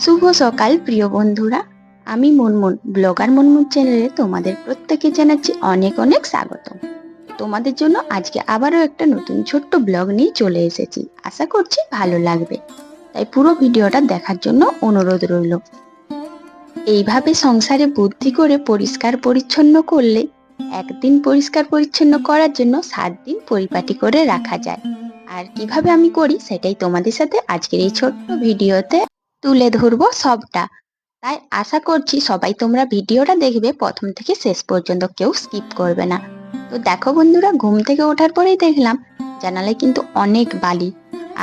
শুভ সকাল, প্রিয় বন্ধুরা। আমি মুনমুন, ব্লগার মুনমুন চ্যানেলে তোমাদের প্রত্যেকে জানাচ্ছি অনেক অনেক স্বাগত। তোমাদের জন্য আজকে আবারও একটা নতুন ছোট্ট ব্লগ নিয়ে চলে এসেছি। আশা করছি ভালো লাগবে। তাই পুরো ভিডিওটা দেখার জন্য অনুরোধ রইল। এইভাবে সংসারে বুদ্ধি করে পরিষ্কার পরিচ্ছন্ন করলে একদিন পরিষ্কার পরিচ্ছন্ন করার জন্য সাত দিন পরিপাটি করে রাখা যায়। আর কীভাবে আমি করি সেটাই তোমাদের সাথে আজকের এই ছোট্ট ভিডিওতে তুলে ধরবো সবটা। তাই আশা করছি সবাই তোমরা ভিডিওটা দেখবে প্রথম থেকে শেষ পর্যন্ত, কেউ স্কিপ করবে না। তো দেখো বন্ধুরা, ঘুম থেকে ওঠার পরেই দেখলাম জানালায় কিন্তু অনেক বালি।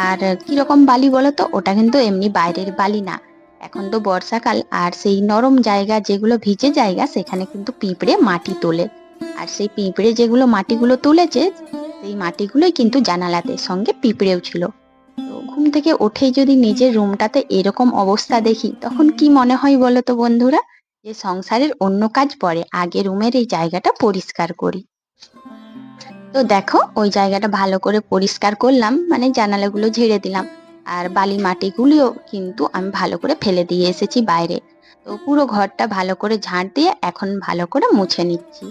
আর কীরকম বালি বলো তো ওটা কিন্তু এমনি বাইরের বালি না। এখন তো বর্ষাকাল, আর সেই নরম জায়গা যেগুলো ভিজে জায়গা, সেখানে কিন্তু পিঁপড়ে মাটি তোলে। আর সেই পিঁপড়ে যেগুলো মাটিগুলো তুলেছে, সেই মাটিগুলোই কিন্তু জানালাতে সঙ্গে পিঁপড়েও ছিল। ঘুম থেকে উঠেই যদি নিজের রুমটাতে এরকম অবস্থা দেখি তখন কি মনে হয় বলো তো বন্ধুরা? যে সংসারের অন্য কাজ পরে আগে রুমের এই জায়গাটা পরিষ্কার করি। তো দেখো ওই জায়গাটা ভালো করে পরিষ্কার করলাম মানে জানালাগুলো ঝেড়ে দিলাম। আর বালি মাটিগুলিও কিন্তু আমি ভালো করে ফেলে দিয়ে এসেছি বাইরে। তো পুরো ঘরটা ভালো করে ঝাঁট দিয়ে এখন ভালো করে মুছে নিচ্ছি।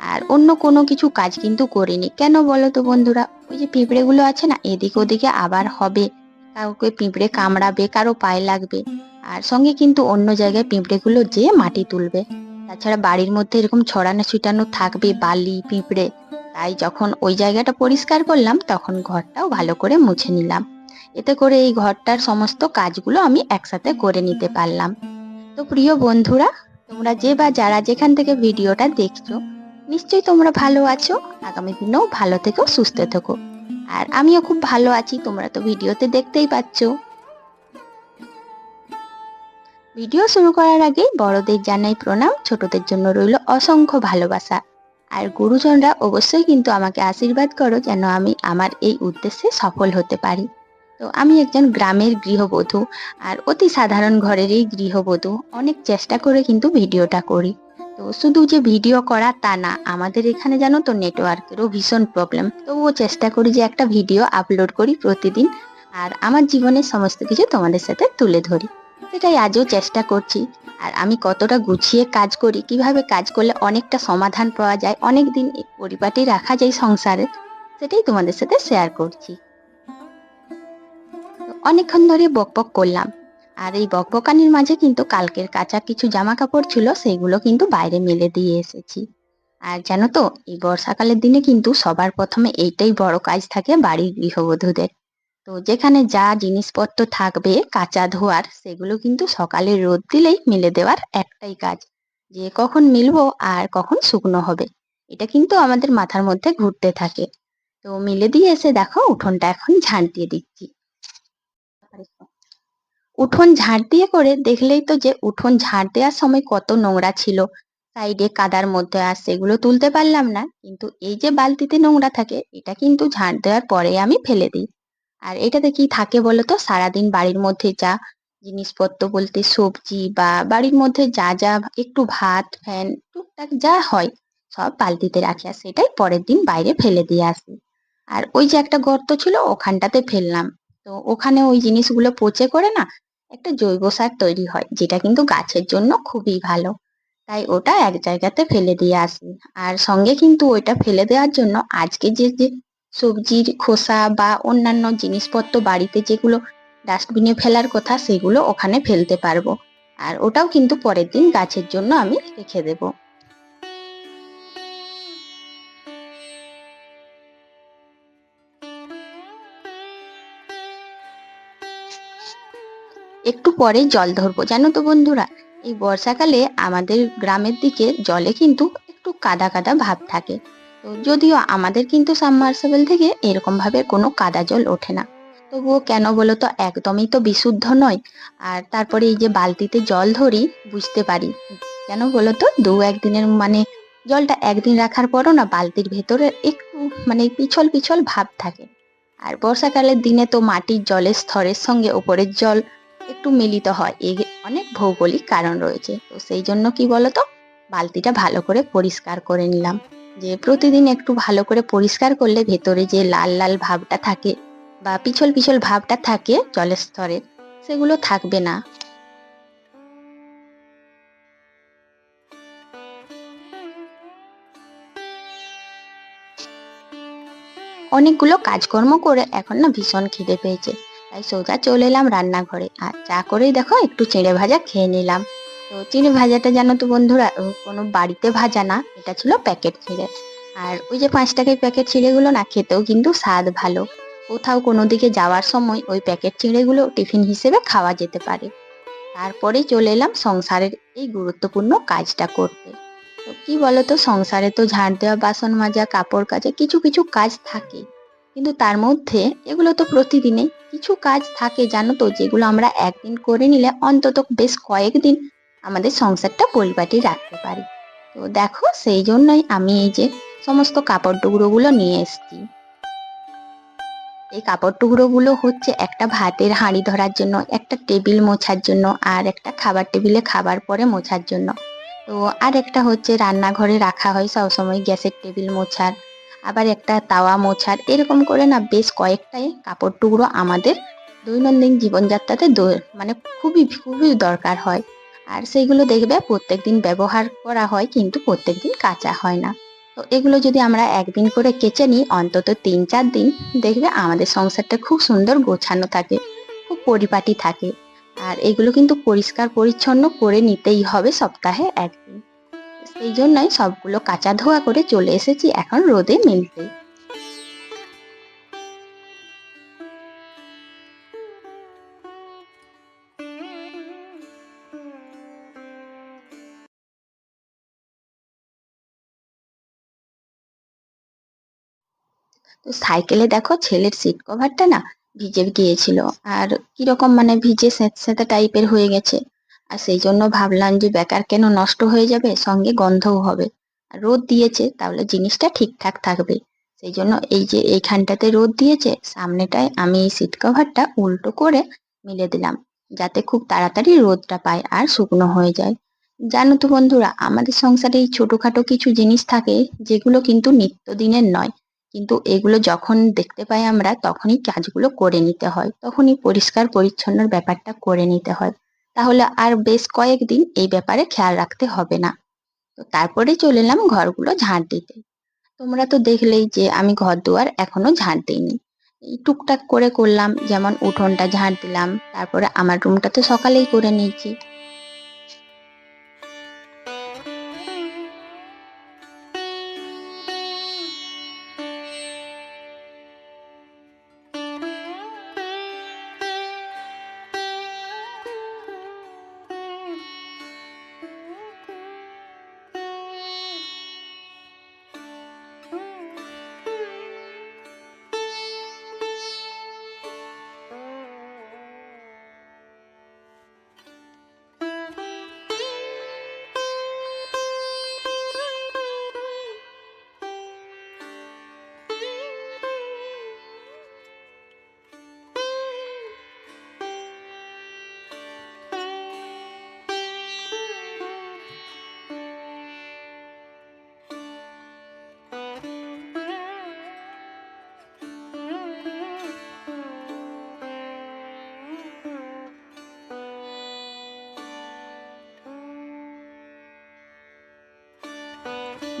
আর অন্য কোনো কিছু কাজ কিন্তু করিনি। কেন বলো তো বন্ধুরা? ওই যে পিঁপড়েগুলো আছে না এদিক ওদিকে আবার হবে। কাউকে পিঁপড়ে কামড়াবে, কারও পায়ে লাগবে। আর সঙ্গে কিন্তু অন্য জায়গায় পিঁপড়েগুলো যে মাটি তুলবে। তাছাড়া বাড়ির মধ্যে এরকম ছড়ানো ছিটানো থাকবে বালি, পিঁপড়ে। তাই যখন ওই জায়গাটা পরিষ্কার করলাম, তখন ঘরটাও ভালো করে মুছে নিলাম। এতে করে এই ঘরটার সমস্ত কাজগুলো আমি একসাথে করে নিতে পারলাম। তো প্রিয় বন্ধুরা, তোমরা যে বা যারা যেখান থেকে ভিডিওটা দেখছ, নিশ্চয়ই তোমরা ভালো আছো। আগামী দিনেও ভালো থেকো, সুস্থ থেকো। আর আমিও খুব ভালো আছি, তোমরা তো ভিডিওতে দেখতেই পাচ্ছ। ভিডিও শুরু করার আগে বড়দের জানাই প্রণাম, ছোটদের জন্য রইল অসংখ্য ভালোবাসা। আর গুরুজনরা অবশ্যই কিন্তু আমাকে আশীর্বাদ করো যেন আমি আমার এই উদ্দেশ্যে সফল হতে পারি। তো আমি একজন গ্রামের গৃহবধূ, আর অতি সাধারণ ঘরেরই গৃহবধূ, অনেক চেষ্টা করে কিন্তু ভিডিওটা করি। তো শুধু যে ভিডিও করা তা না, আমাদের এখানে জানো তো নেটওয়ার্কেরও ভীষণ প্রবলেম তবুও চেষ্টা করি যে একটা ভিডিও আপলোড করি প্রতিদিন আর আমার জীবনের সমস্ত কিছু তোমাদের সাথে তুলে ধরি। সেটাই আজও চেষ্টা করছি আর আমি কতটা গুছিয়ে কাজ করি, কীভাবে কাজ করলে অনেকটা সমাধান পাওয়া যায় অনেক দিন পরিপাটি রাখা যায় সংসারে, সেটাই তোমাদের সাথে শেয়ার করছি। অনেকক্ষণ ধরে বক বক করলাম আর এই বকবকানির মাঝে কিন্তু কালকের কাঁচা কিছু জামা কাপড় ছিল সেইগুলো কিন্তু বাইরে মেলে দিয়ে এসেছি। আর জানো তো, এই বর্ষাকালের দিনে কিন্তু সবার প্রথমে এইটাই বড় কাজ থাকে বাড়ির গৃহবধূদের। তো যেখানে যা জিনিসপত্র থাকবে, কাঁচা ধোয়ার, সেগুলো কিন্তু সকালে রোদ দিলেই মেলে দেওয়ার একটাই কাজ। যে কখন মিলবো আর কখন শুকনো হবে, এটা কিন্তু আমাদের মাথার মধ্যে ঘুরতে থাকে। তো মিলে দিয়ে এসে দেখো, উঠোনটা এখন ঝাঁট দিয়ে দিচ্ছি। উঠোন ঝাড় দিয়ে করে দেখলেই তো যে উঠোন ঝাড় দেওয়ার সময় কত নোংরা ছিল। সাইডে কাদার মধ্যে আর সেগুলো তুলতে পারলাম না। কিন্তু এই যে বালতিতে নোংরা থাকে, এটা কিন্তু ঝাড় দেওয়ার পরে আমি ফেলে দিই। আর এটাতে কি থাকে বলো তো? সারাদিন বাড়ির মধ্যে যা জিনিসপত্র বলতে সবজি বা বাড়ির মধ্যে যা যা একটু ভাত, ফ্যান, টুকটাক যা হয়, সব বালতিতে রাখি আর সেটাই পরের দিন বাইরে ফেলে দিয়ে আসি। আর ওই যে একটা গর্ত ছিল, ওখানটাতে ফেললাম। তো ওখানে ওই জিনিসগুলো পচে করে না একটা জৈব সার তৈরি হয়, যেটা কিন্তু গাছের জন্য খুবই ভালো। তাই ওটা এক জায়গাতে ফেলে দিয়ে আসি। আর সঙ্গে কিন্তু ওইটা ফেলে দেওয়ার জন্য আজকে যে যে সবজির খোসা বা অন্যান্য জিনিসপত্র বাড়িতে যেগুলো ডাস্টবিনে ফেলার কথা, সেগুলো ওখানে ফেলতে পারব। আর ওটাও কিন্তু পরের দিন গাছের জন্য আমি রেখে দেব। একটু পরে জল ধরবো, জানো তো বন্ধুরা? এই বর্ষাকালে আমাদের গ্রামের দিকে জলে কিন্তু একটু কাদা কাদা ভাব থাকে। তো যদিও আমাদের কিন্তু সাবমার্সেবল থেকে এরকম ভাবে কোনো কাদা জল ওঠে না। তবুও কেন বলো তো, একদমই তো বিশুদ্ধ নয়। আর তারপরে এই যে বালতিতে জল ধরি, বুঝতে পারি। কেন বলো তো, দু একদিনের মানে জলটা একদিন রাখার পরও না বালতির ভেতরে একটু মানে পিছল পিছল ভাব থাকে। আর বর্ষাকালের দিনে তো মাটির জলের স্তরের সঙ্গে ওপরের জল একটু মিলিত হয়। এই অনেক ভৌগোলিক কারণ রয়েছে। তো সেই জন্য কি বলতো? বালতিটা ভালো করে পরিষ্কার করে নিলাম। যে প্রতিদিন একটু ভালো করে পরিষ্কার করলে ভেতরে যে লাল লাল ভাবটা থাকে বা পিছল পিছল ভাবটা থাকে জলের স্তরের সেগুলো থাকবে না। অনেকগুলো কাজকর্ম করে এখন না ভীষণ খিদে পেয়েছে। তাই সোজা চলে এলাম রান্নাঘরে। আর চা করেই দেখো একটু চিঁড়ে ভাজা খেয়ে নিলাম। তো চিঁড়ে ভাজাটা জানো তো বন্ধুরা কোনো বাড়িতে ভাজা না, এটা ছিল প্যাকেট চিঁড়ে আর ওই যে পাঁচ টাকার প্যাকেট চিঁড়েগুলো না, খেতেও কিন্তু স্বাদ ভালো। কোথাও কোনো দিকে যাওয়ার সময় ওই প্যাকেট চিঁড়েগুলো টিফিন হিসেবে খাওয়া যেতে পারে। তারপরেই চলে এলাম সংসারের এই গুরুত্বপূর্ণ কাজটা করতে। তো কি বলতো, সংসারে তো ঝাড় দেওয়া, বাসন মাজা, কাপড় কাচা, কিছু কিছু কাজ থাকে। কিন্তু তার মধ্যে এগুলো তো প্রতিদিনে কিছু কাজ থাকে, জানো তো, যেগুলো আমরা একদিন করে নিলে অন্তত বেশ কয়েকদিন আমাদের সংসারটা পরিপাটি রাখতে পারি। তো দেখো, সেই জন্যই আমি এই যে সমস্ত কাপড় টুকরোগুলো নিয়ে এসেছি। এই কাপড় টুকরোগুলো হচ্ছে একটা ভাতের হাঁড়ি ধরার জন্য, একটা টেবিল মোছার জন্য আর একটা খাবার টেবিলে খাবার পরে মোছার জন্য। তো আর একটা হচ্ছে রান্নাঘরে রাখা হয় সবসময় গ্যাসের টেবিল মোছার। আবার একটা তাওয়া মোছার এরকম করে না বেশ কয়েকটাই কাপড় টুকরো আমাদের দৈনন্দিন জীবনযাত্রাতে মানে খুবই খুবই দরকার হয়। আর সেইগুলো দেখবে প্রত্যেক দিন ব্যবহার করা হয় কিন্তু প্রত্যেক দিন কাচা হয় না। তো এগুলো যদি আমরা একদিন করে কেচে নিই, অন্তত তিন চার দিন, দেখবে আমাদের সংসারটা খুব সুন্দর গোছানো থাকে, খুব পরিপাটি থাকে। আর এগুলো কিন্তু পরিষ্কার পরিচ্ছন্ন করে নিতেই হবে সপ্তাহে একদিন। সেই জন্যই সবগুলো কাঁচা ধোয়া করে চলে এসেছি এখন রোদে মেলতে। তো সাইকেলে দেখো ছেলের সিট কভারটা না ভিজে গিয়েছিল। আর কীরকম মানে ভিজে স্যাঁতস্যাঁতে টাইপের হয়ে গেছে। আর সেই জন্য ভাবলাম যে বেকার কেন নষ্ট হয়ে যাবে? সঙ্গে গন্ধও হবে। রোদ দিয়েছে, তাহলে জিনিসটা ঠিকঠাক থাকবে। সেই জন্য এই যে এইখানটাতে রোদ দিয়েছে, সামনেটায় আমি এই সিট কভারটা উল্টো করে মিলে দিলাম, যাতে খুব তাড়াতাড়ি রোদটা পায় আর শুকনো হয়ে যায়। জানো তো বন্ধুরা, আমাদের সংসারে এই ছোটখাটো কিছু জিনিস থাকে, যেগুলো কিন্তু নিত্যদিনের নয়। কিন্তু এগুলো যখন দেখতে পাই আমরা, তখনই কাজগুলো করে নিতে হয়, তখনই পরিষ্কার পরিচ্ছন্নর ব্যাপারটা করে নিতে হয়। তাহলে আর বেশ কয়েকদিন এই ব্যাপারে খেয়াল রাখতে হবে না। তো তারপরে চলে এলাম ঘরগুলো ঝাঁট দিতে। তোমরা তো দেখলেই যে আমি ঘর দুয়ার এখনও ঝাঁট দিইনি। এই টুকটাক করে করলাম, যেমন উঠোনটা ঝাঁট দিলাম, তারপরে আমার রুমটা তো সকালেই করে নিয়েছি।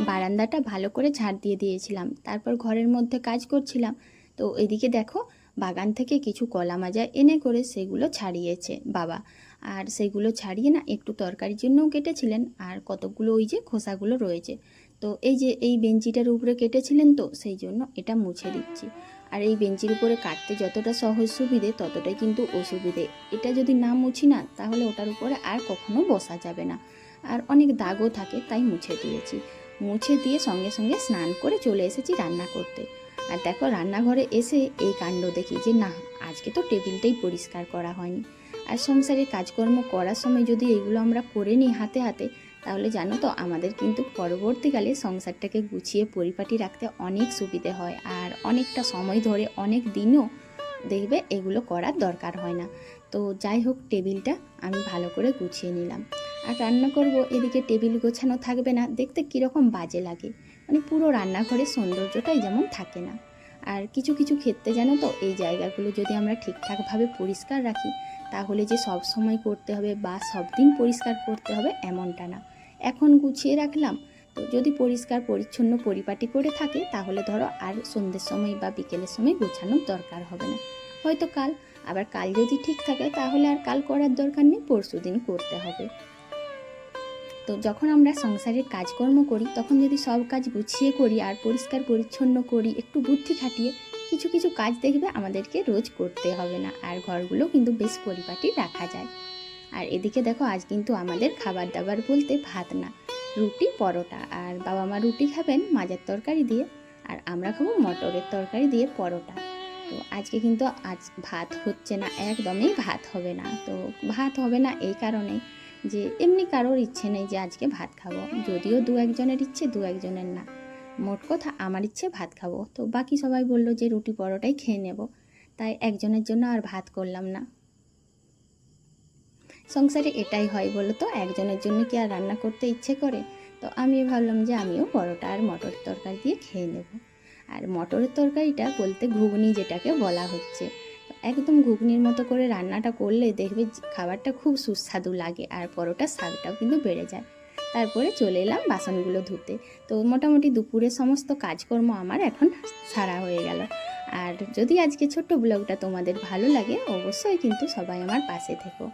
বারান্দাটা ভালো করে ঝাড় দিয়ে দিয়েছিলাম। তারপর ঘরের মধ্যে কাজ করছিলাম। তো এদিকে দেখো, বাগান থেকে কিছু কলা মাজা এনে করে সেগুলো ছাড়িয়েছে বাবা। আর সেগুলো ছাড়িয়ে না একটু তরকারির জন্যও কেটেছিলেন, আর কতকগুলো ওই যে খোসাগুলো রয়েছে। তো এই যে এই বেঞ্চিটার উপরে কেটেছিলেন তো, সেই জন্য এটা মুছে দিচ্ছি। আর এই বেঞ্চির উপরে কাটতে যতটা সহজ সুবিধে ততটাই কিন্তু অসুবিধে। এটা যদি না মুছি না, তাহলে ওটার উপরে আর কখনো বসা যাবে না। আর অনেক দাগও থাকে, তাই মুছে দিয়েছি। মুছে দিয়ে সঙ্গে সঙ্গে স্নান করে চলে এসেছি রান্না করতে। আর দেখো রান্নাঘরে এসে এই কাণ্ড দেখি যে, না, আজকে তো টেবিলটাই পরিষ্কার করা হয়নি। আর সংসারের কাজকর্ম করার সময় যদি এগুলো আমরা করে নিই হাতে হাতে, তাহলে জানো তো, আমাদের কিন্তু পরবর্তীকালে সংসারটাকে গুছিয়ে পরিপাটি রাখতে অনেক সুবিধে হয়। আর অনেকটা সময় ধরে, অনেক দিনও দেখবে এগুলো করার দরকার হয় না। তো যাই হোক, টেবিলটা আমি ভালো করে গুছিয়ে নিলাম। আর রান্না করব, এদিকে টেবিল গোছানো থাকবে না। দেখতে কীরকম বাজে লাগে। মানে পুরো রান্নাঘরের সৌন্দর্যটাই যেমন থাকে না। আর কিছু কিছু ক্ষেত্রে জানো তো, এই জায়গাগুলো যদি আমরা ঠিকঠাকভাবে পরিষ্কার রাখি, তাহলে যে সব সময় করতে হবে বা সব দিন পরিষ্কার করতে হবে এমনটা না। এখন গুছিয়ে রাখলাম, তো যদি পরিষ্কার, পরিচ্ছন্ন পরিপাটি করে থাকে, তাহলে ধরো আর সন্ধ্যের সময় বা বিকেলের সময় গোছানোর দরকার হবে না। হয়তো কাল, আবার কাল যদি ঠিক থাকে, তাহলে আর কাল করার দরকার নেই পরশু দিন করতে হবে। তো যখন আমরা সংসারের কাজকর্ম করি, তখন যদি সব কাজ গুছিয়ে করি আর পরিষ্কার পরিচ্ছন্ন করি, একটু বুদ্ধি খাটিয়ে কিছু কিছু কাজ দেখবে আমাদেরকে রোজ করতে হবে না। আর ঘরগুলো কিন্তু বেশ পরিপাটি রাখা যায়। আর এদিকে দেখো, আজ কিন্তু আমাদের খাবার দাবার বলতে ভাত না, রুটি, পরোটা। আর বাবা মা রুটি খাবেন মাজার তরকারি দিয়ে, আর আমরা খাব মটরের তরকারি দিয়ে পরোটা। তো আজকে কিন্তু আজ ভাত হচ্ছে না, একদমই ভাত হবে না। তো ভাত হবে না এই কারণে যে এমনি কারোর ইচ্ছে নেই যে আজকে ভাত খাব। যদিও দু একজনের ইচ্ছে, দু একজনের না। মোট কথা আমার ইচ্ছে ভাত খাব। তো বাকি সবাই বলল যে রুটি পরোটাই খেয়ে নেব। তাই একজনের জন্য আর ভাত করলাম না। সংসারে এটাই হয় বলো তো একজনের জন্য কি আর রান্না করতে ইচ্ছে করে? তো আমি ভাবলাম যে আমিও পরোটা আর মটর তরকারি দিয়ে খেয়ে নেব। আর মটরের তরকারিটা বলতে ঘুগনি যেটাকে বলা হচ্ছে। একদম ঘুগনির মতো করে রান্নাটা করলে দেখবে খাবারটা খুব সুস্বাদু লাগে আর পরোটার স্বাদটাও কিন্তু বেড়ে যায়। তারপরে চলে এলাম বাসনগুলো ধুতে। তো মোটামুটি দুপুরে সমস্ত কাজকর্ম আমার এখন সারা হয়ে গেল। আর যদি আজকে ছোট্ট ব্লগটা তোমাদের ভালো লাগে, অবশ্যই কিন্তু সবাই আমার পাশে থেকো।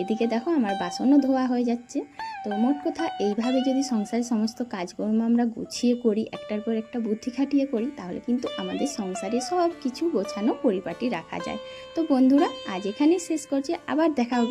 এদিকে দেখো আমার বাসনও ধোয়া হয়ে যাচ্ছে। তো মোট কথা এইভাবে যদি সংসারের সমস্ত কাজকর্ম আমরা গুছিয়ে করি, একটার পর একটা বুদ্ধি খাটিয়ে করি, তাহলে কিন্তু আমাদের সংসারে সব কিছু গোছানো পরিপাটি রাখা যায়। তো বন্ধুরা, আজ এখানেই শেষ করছি, আবার দেখা হবে।